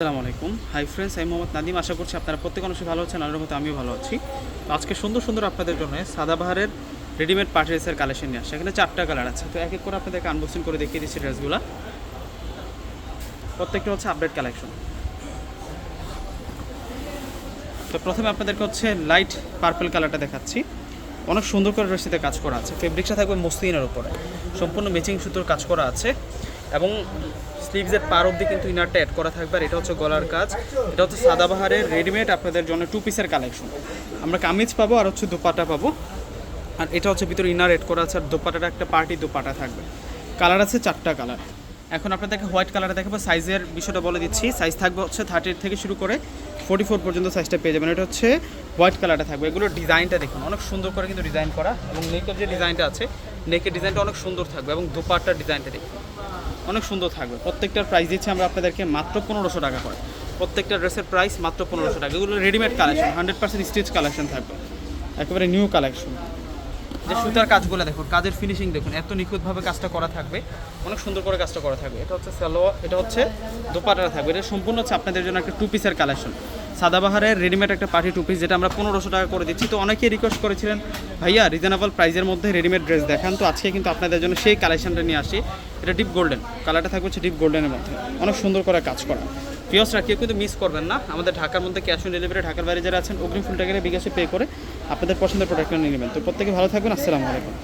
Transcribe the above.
আসসালামু আলাইকুম। Hi friends আমি মোহাম্মদ নাদিম আশা করছি আপনারা প্রত্যেক অংশে ভালো আছেন, আল্লাহর মতো আমিও ভালো আছি। আজকে সুন্দর সুন্দর আপনাদের জন্য সাদাবাহারের রেডিমেড পার্টি ড্রেসের কালেকশন নিয়ে আসছে। এখানে চারটা কালার আছে। তো এক এক করে আপনাদেরকে আনবক্সিং করে দেখিয়ে দিচ্ছি ড্রেসগুলো প্রত্যেকটা হচ্ছে আপডেট কালেকশন তো প্রথমে আপনাদেরকে হচ্ছে লাইট পার্পল কালারটা দেখাচ্ছি। অনেক সুন্দর করে রশিতে কাজ করা আছে। ফেব্রিক্সটা থাকবে মসলিনের উপরে। সম্পূর্ণ ম্যাচিং সুতোর কাজ করা আছে। এবং স্লিভসের পার অব্দি কিন্তু ইনারটা অ্যাড করা থাকবে। আর এটা হচ্ছে গলার কাজ। এটা হচ্ছে সাদাবাহারের রেডিমেড আপনাদের জন্য টু পিসের কালেকশন আমরা কামিজ পাবো আর হচ্ছে দোপাটা পাবো। আর এটা হচ্ছে ভিতরে ইনার এড করা আছে। আর দোপাটাটা একটা পার্টি দোপাটা থাকবে। কালার আছে চারটা কালার এখন আপনাদেরকে হোয়াইট কালারে দেখাবো। সাইজের বিষয়টা বলে দিচ্ছি। সাইজ থাকবে হচ্ছে থার্টি থেকে শুরু করে ফোর্টি ফোর পর্যন্ত সাইজটা পেয়ে যাবেন। এটা হচ্ছে হোয়াইট কালারটা থাকবে। এগুলোর ডিজাইনটা দেখুন। অনেক সুন্দর করে কিন্তু ডিজাইন করা। এবং নেকের যে ডিজাইনটা আছে নেকের ডিজাইনটা অনেক সুন্দর থাকবে। এবং দোপাট্টার ডিজাইনটা দেখুন। অনেক সুন্দর থাকবে। প্রত্যেকটার প্রাইস দিচ্ছি আমরা আপনাদেরকে মাত্র পনেরোশো টাকা করে। প্রত্যেকটা ড্রেসের প্রাইস মাত্র পনেরোশো টাকা। এগুলো readymade collection hundred percent stitch collection থাকবে। একেবারে নিউ কালেকশন যে সুতার কাজগুলো দেখুন, কাজের ফিনিশিং দেখুন, এত নিখুঁতভাবে কাজটা করা থাকবে। অনেক সুন্দর করে কাজটা করা থাকবে। এটা হচ্ছে সালোয়ার, এটা হচ্ছে দোপাটা থাকবে। এটা সম্পূর্ণ হচ্ছে আপনাদের জন্য একটা টু পিসের কালেকশন সাদাবাহারের রেডিমেড একটা পার্টি টু পিস যেটা আমরা পনেরোশো টাকা করে দিচ্ছি। তো অনেকেই রিকোয়েস্ট করেছিলেন, ভাইয়া রিজনেবল প্রাইজের মধ্যে রেডিমেড ড্রেস দেখান। তো আজকে কিন্তু আপনাদের জন্য সেই কালেকশনটা নিয়ে আসি। এটা ডিপ গোল্ডেন কালারটা থাকবে হচ্ছে ডিপ গোল্ডেনের মধ্যে। অনেক সুন্দর করে কাজ করা। পিওসরা কেউ কিন্তু মিস করবেন না। আমাদের ঢাকার মধ্যে ক্যাশ অন ডেলিভারি ঢাকার বাইরে যারা আছেন, অগ্রিম ফুল টাকা বিকাশে পে করে আপনাদের পছন্দের প্রোডাক্টটা নিয়ে নেবেন। তো প্রত্যেকে ভালো থাকবেন, আসসালামু আলাইকুম।